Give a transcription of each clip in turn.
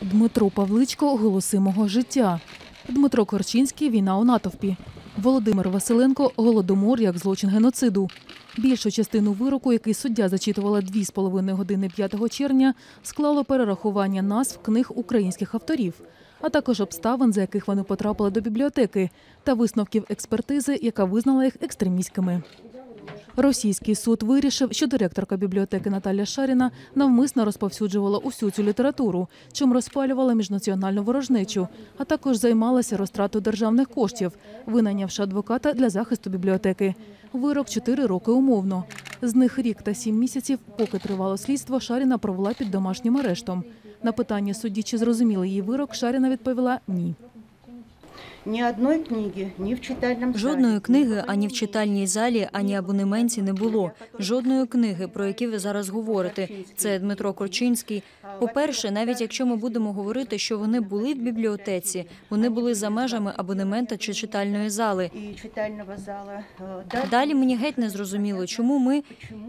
Дмитро Павличко голоси мого життя. Дмитро Корчинський війна у натовпі. Володимир Василенко голодомор як злочин геноциду. Більшу частину вироку, який суддя зачитувала дві з половиною години 5 червня, склало перерахування назв книг українських авторів, а також обставин, за яких вони потрапили до бібліотеки, та висновків експертизи, яка визнала їх екстремістськими. Російський суд вирішив, що директорка бібліотеки Наталя Шаріна навмисно розповсюджувала усю цю літературу, чим розпалювала міжнаціональну ворожнечу, а також займалася розтратою державних коштів, винайнявши адвоката для захисту бібліотеки. Вирок 4 роки умовно. З них рік та 7 місяців, поки тривало слідство, Шаріна провела під домашнім арештом. На питання судді, чи зрозуміли її вирок, Шаріна відповіла ні. Ні одної книги, ні в читальному. Жодної книги ані в читальній залі, ані абонементі не було. Жодної книги, про які ви зараз говорите. Це Дмитро Корчинський. По-перше, навіть якщо ми будемо говорити, що вони були в бібліотеці, вони були за межами абонемента чи читальної зали. Е, Далі мені геть не зрозуміло, чому ми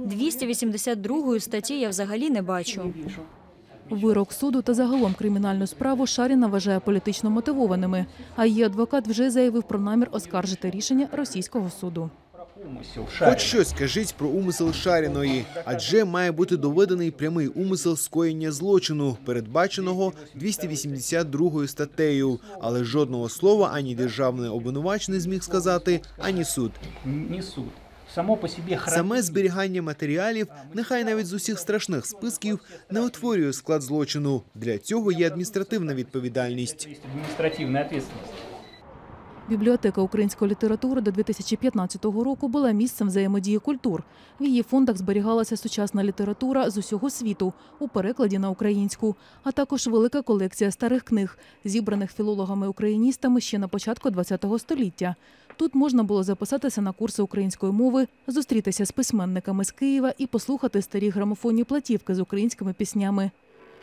282 статті я взагалі не бачу. Вирок суду та загалом кримінальну справу Шаріна вважає політично мотивованими, а її адвокат вже заявив про намір оскаржити рішення російського суду. Хоч щось скажіть про умисел Шаріної, адже має бути доведений прямий умисел скоєння злочину, передбаченого 282 статтею. Але жодного слова ані державний обвинувач не зміг сказати, ані суд. Не суд. Само по собі. Саме зберігання матеріалів, нехай навіть з усіх страшних списків, не утворює склад злочину. Для цього є адміністративна відповідальність. Адміністративна відповідальність. Бібліотека української літератури до 2015 року була місцем взаємодії культур. В її фондах зберігалася сучасна література з усього світу у перекладі на українську, а також велика колекція старих книг, зібраних філологами-україністами ще на початку ХХ століття. Тут можна було записатися на курси української мови, зустрітися з письменниками з Києва і послухати старі грамофонні платівки з українськими піснями.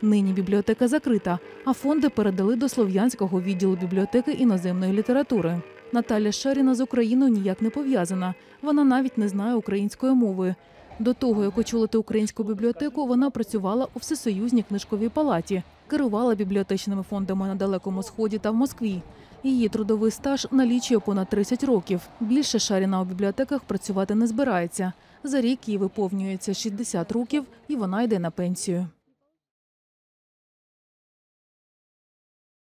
Нині бібліотека закрита, а фонди передали до слов'янського відділу бібліотеки іноземної літератури. Наталя Шаріна з Україною ніяк не пов'язана. Вона навіть не знає української мови. До того, як очолити українську бібліотеку, вона працювала у всесоюзній книжковій палаті, керувала бібліотечними фондами на Далекому Сході та в Москві. Її трудовий стаж налічує понад 30 років. Більше Шаріна у бібліотеках працювати не збирається. За рік їй виповнюється 60 років, і вона йде на пенсію.